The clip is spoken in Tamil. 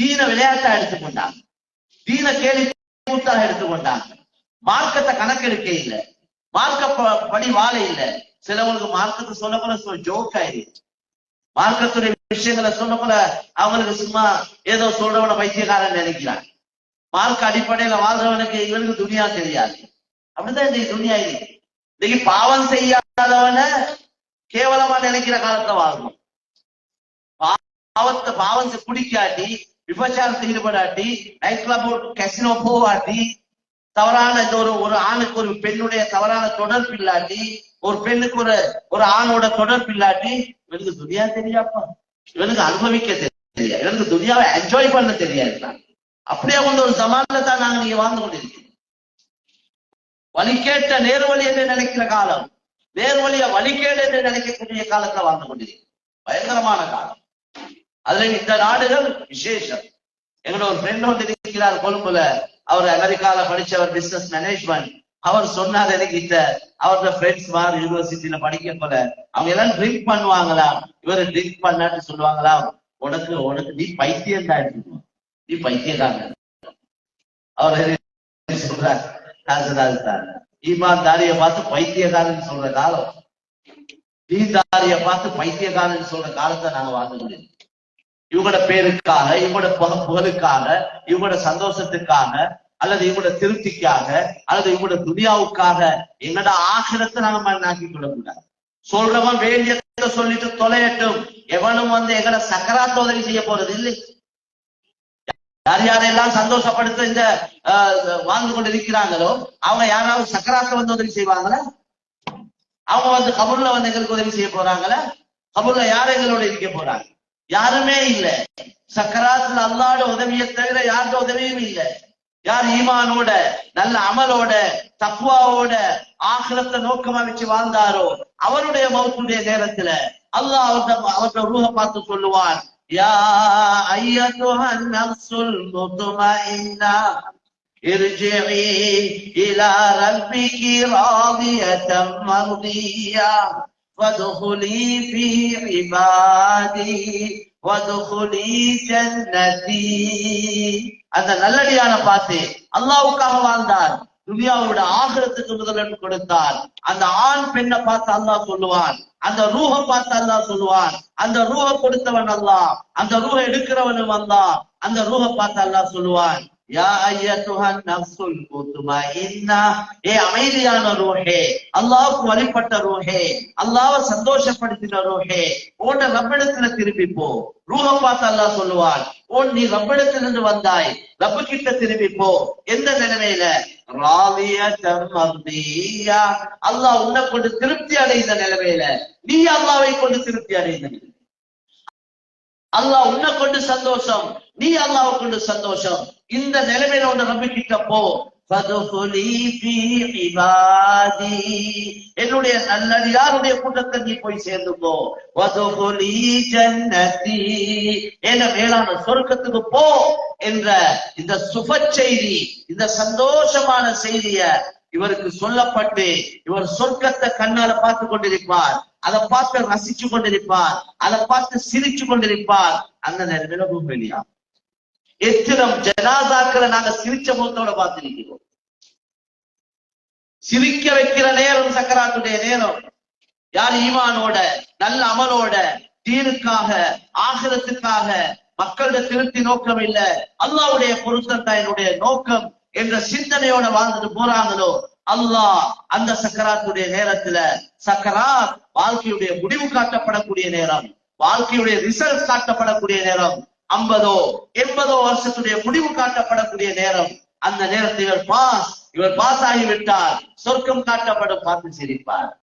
தீன விளையாட்டா எடுத்துக்கொண்டாங்க தீன கேலி கூத்தாக எடுத்துக்கொண்டாங்க மார்க்கத்தை கணக்கெடுக்க இல்ல. மார்க்க ப- படி வாழ இல்ல. சிலவங்களுக்கு மார்க்கத்தை சொல்ல போல ஜோக் ஆயிடுச்சு மார்க்கத்துடைய விஷயங்களை சொல்ல போல அவங்களுக்கு சும்மா ஏதோ சொல்றவன பைத்தியக்காரன் நினைக்கிறான். மார்க்க அடிப்படையில வாழ்றவனுக்கு இவனுக்கு துணியா தெரியாது. அப்படிதான் இன்னைக்கு துணியா இருக்கு. இன்னைக்கு பாவம் செய்யாதவன கேவலமா நினைக்கிற காலத்துல வாழணும் பாவத்தை பாவம் குடிக்காட்டி விபச்சாரத்தில் ஈடுபடாட்டி நைட் கிளப் கசினோ போவாட்டி தவறான ஒரு ஒரு ஆணுக்கு ஒரு பெண்ணுடைய தவறான தொடர்பு இல்லாட்டி ஒரு பெண்ணுக்கு ஒரு ஒரு ஆணோட தொடர்பு இல்லாட்டி இவனுக்கு துனியா தெரியாப்பா? இவனுக்கு அனுபவிக்க தெரியாது. இவனுக்கு துனியாவை என்ஜாய் பண்ண தெரியாது. அப்படியே கொண்ட ஒரு சமாளில தான் நாங்க நீங்க வாழ்ந்து கொண்டிருக்கோம் வழிகேட்ட நேர்வழி என்று நினைக்கிற காலம் நேர்வழிய வழிகேடு என்று நினைக்கக்கூடிய காலத்துல வாழ்ந்து கொண்டிருக்கோம் பயங்கரமான காலம். அதுல இந்த நாடுகள் விசேஷம். எங்களோட ஒரு ஃப்ரெண்ட் வந்து இருக்கிறார் கொழும்புல. அவர் அமெரிக்கால படிச்சவர் பிசினஸ் மேனேஜ்மெண்ட் அவர் சொன்னார் எனக்கு இந்த அவரோட ஃப்ரெண்ட்ஸ் மாதிரி யூனிவர்சிட்டியில படிக்க போல. அவங்க எல்லாம் ட்ரிங்க் பண்ணுவாங்களா இவரு ட்ரிங்க் பண்ணான்னு சொல்லுவாங்களா உனக்கு உனக்கு நீ பைத்தியம் தான் இருக்கணும். நீ பைத்தியக்காரன் அவர் சொல்றார்? காசுதார் தான் ஈமான்தாரிய பார்த்து பைத்தியக்காரன் சொல்ற காலம். தீன்தாரிய பார்த்து பைத்தியக்காரன் சொல்ற காலத்தை நாங்க வாழ்ந்து முடியும் இவங்களோட பேருக்காக இவங்களோட புகழுக்காக இவங்களோட சந்தோஷத்துக்காக அல்லது இவங்களோட திருப்திக்காக அல்லது இவங்களோட துனியாவுக்காக எங்களோட ஆகிரத்தை நாங்க மண்ணாக்கி முடியாது சொல்றவன் வேண்டியத சொல்லிட்டு தொலையட்டும். எவனும் வந்து எங்களை சக்கராத்து உதவி செய்ய போறது இல்லை. யார் யாரெல்லாம் சந்தோஷப்படுத்த இந்த ஆஹ், வாழ்ந்து கொண்டு இருக்கிறாங்களோ அவங்க யாராவது சக்கராத்த வந்து உதவி செய்வாங்களா? அவங்க வந்து கபூர்ல வந்து எங்களுக்கு உதவி செய்ய போறாங்களா? கபூர்ல யார் எங்களோட இருக்க போறாங்க? யாருமே இல்ல சக்கராத்துல அல்லாட உதவியை தவிர யாரோட உதவியும் இல்ல யார் ஈமானோட நல்ல அமலோட தக்குவாவோட ஆகிரத்தை நோக்கமா வச்சு வாழ்ந்தாரோ அவருடைய மௌத்துடைய நேரத்துல அல்லாஹ் அவர்த அவருடைய ரூஹ பார்த்து சொல்லுவான் யா ஐயத்துஹன் நஃப்ஸுல் முத்மஇன்னா ارجعي إلى ربك راضية مرضية وادخلي في عبادي وادخلي جنتي அந்த நல்லடியான பார்த்து அல்லாவுக்காக வாழ்ந்தார் துனியாவோட ஆகிரத்துக்கு முதலிடம் கொடுத்தார் அந்த ஆண் பெண்ணை பார்த்து அல்லாஹ் சொல்லுவான் அந்த ரூஹ பார்த்து அல்லாஹ் சொல்லுவான் அந்த ரூஹ கொடுத்தவன் அல்லாஹ் அந்த ரூஹ எடுக்கிறவனும் அல்லாஹ் அந்த ரூஹ பார்த்து அல்லாஹ் சொல்லுவான் யா ஐயத்துஹன் நஃப்ஸுல் ஏ அமைதியான ரோஹே அல்லாஹ்வுக்கு வழிபட்ட ரோஹே அல்லாஹ்வை சந்தோஷப்படுத்தின ரோஹே உன்னை ரப்பிடத்துல திரும்பி போ ரூஹ பார்த்து அல்லாஹ் சொல்லுவான் உன் நீ ரப்பிடத்திலிருந்து வந்தாய் ரப்பு கிட்ட திரும்பி போ எந்த நிலைமையில? ராலியத்தம் மர்தியா. அல்லாஹ் உன்னை கொண்டு திருப்தி அடைந்த நிலைமையில. நீ அல்லாவை கொண்டு திருப்தி அடைந்த அல்லாஹ் உன்னை கொண்டு சந்தோஷம் நீ அல்லாஹ்வை கொண்டு சந்தோஷம். இந்த நிலைமையில உன்னை ரப்பி கிட்ட போ. என்னுடைய நல்லடியாருடைய கூட்டத்தை நீ போய் சேர்ந்துக்கோ ஜன்னதி. என மேலான சொர்க்கத்துக்கு போ என்ற இந்த சுப செய்தி இந்த சந்தோஷமான செய்திய இவருக்கு சொல்லப்பட்டு இவர் சொர்க்கத்தை கண்ணால பார்த்து கொண்டிருப்பார். அதை பார்த்து ரசிச்சு கொண்டிருப்பார். அதை பார்த்து சிரிச்சு கொண்டிருப்பார். அந்த நிலைமையில வெளியாகும் எத்தனம் ஜனாதாக்களை நாங்க சிரிச்ச முகத்தோட பார்த்திருக்கிறோம். சிரிக்க வைக்கிற நேரம் சக்கராத்துடைய நேரம். யார் ஈமானோட நல்ல அமலோட தீனுக்காக ஆகிரத்துக்காக மக்களிட திருப்தி நோக்கம் இல்ல அல்லாவுடைய பொருத்தம் தான் என்னுடைய நோக்கம் என்ற சிந்தனையோட வாழ்ந்துட்டு போறாங்களோ அல்லாஹ் அந்த சக்கராத்துடைய நேரத்துல சக்கராத் வாழ்க்கையுடைய முடிவு காட்டப்படக்கூடிய நேரம் வாழ்க்கையுடைய ரிசல்ட் காட்டப்படக்கூடிய நேரம் ஐம்பதோ எண்பதோ வருஷத்துடைய முடிவு காட்டப்படக்கூடிய நேரம் அந்த நேரத்தில் இவர் பாஸ் இவர் பாஸ் ஆகிவிட்டார். சொர்க்கம் காட்டப்படும் பார்த்து சிரிப்பார்